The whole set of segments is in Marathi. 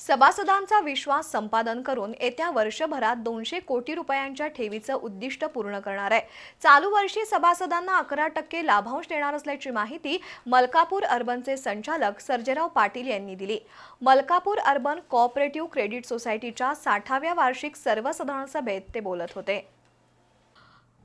सभासदांचा विश्वास संपादन करून येत्या वर्षभरात दोनशे कोटी रुपयांच्या ठेवीचं उद्दिष्ट पूर्ण करणार आहे. चालू वर्षी सभासदांना अकरा टक्के लाभांश देणार असल्याची माहिती मलकापूर अर्बनचे संचालक सर्जेराव पाटील यांनी दिली. मलकापूर अर्बन कोऑपरेटिव्ह क्रेडिट सोसायटीच्या साठाव्या वार्षिक सर्वसाधारण सभेत ते बोलत होते.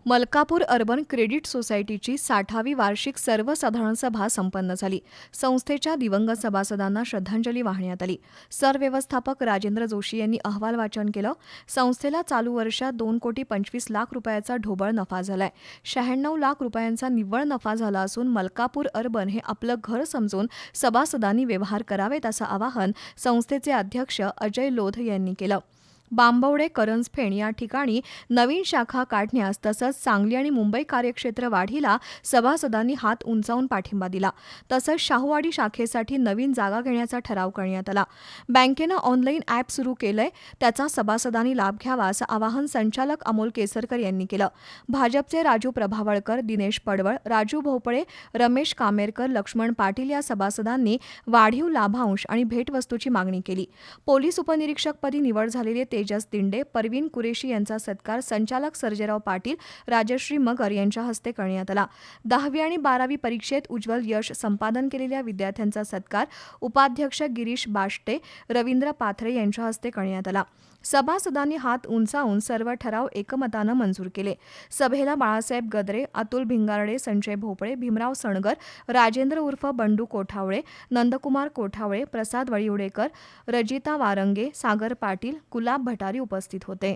मलकापूर अर्बन क्रेडिट सोसायटीची साठावी वार्षिक सर्वसाधारण सभा संपन्न झाली. संस्थेच्या दिवंगत सभासदांना श्रद्धांजली वाहण्यात आली. सरव्यवस्थापक राजेंद्र जोशी यांनी अहवाल वाचन केलं. संस्थेला चालू वर्षात दोन कोटी पंचवीस लाख रुपयाचा ढोबळ नफा झालाय. शहाण्णव लाख रुपयांचा निव्वळ नफा झाला असून मलकापूर अर्बन हे आपलं घर समजून सभासदांनी व्यवहार करावेत असं आवाहन संस्थेचे अध्यक्ष अजय लोध यांनी केलं. बांबवडे करंजफेण या ठिकाणी नवीन शाखा काढण्यास तसंच सांगली आणि मुंबई कार्यक्षेत्र वाढीला सभासदांनी हात उंचावून पाठिंबा दिला. तसंच शाहूवाडी शाखेसाठी नवीन जागा घेण्याचा ठराव करण्यात आला. बँकेनं ऑनलाईन ॲप सुरू केलंय. त्याचा सभासदांनी लाभ घ्यावा असं आवाहन संचालक अमोल केसरकर यांनी केलं. भाजपचे राजू प्रभावळकर दिनेश पडवळ राजू भोपळे रमेश कामेरकर लक्ष्मण पाटील या सभासदांनी वाढीव लाभांश आणि भेटवस्तूची मागणी केली. पोलीस उपनिरीक्षकपदी निवड झालेले ते तेजस दिंडे परवीन कुरेशी यांचा सत्कार संचालक सर्जेराव पाटील राजश्री मगर यांच्या हस्ते करण्यात आला. दहावी आणि बारावी परीक्षेत उज्ज्वल यश संपादन केलेल्या विद्यार्थ्यांचा सत्कार उपाध्यक्ष गिरीश बाष्टे रवींद्र पाथरे यांच्या हस्ते करण्यात आला. सभासदांनी हात उंचावून सर्व ठराव एकमतानं मंजूर केले. सभेला बाळासाहेब गदरे अतुल भिंगारडे संजय भोपळे भीमराव सणगर राजेंद्र उर्फ बंडू कोठावळे नंदकुमार कोठावळे प्रसाद वळिवडेकर रजिता वारंगे सागर पाटील गुलाब भटारी उपस्थित होते.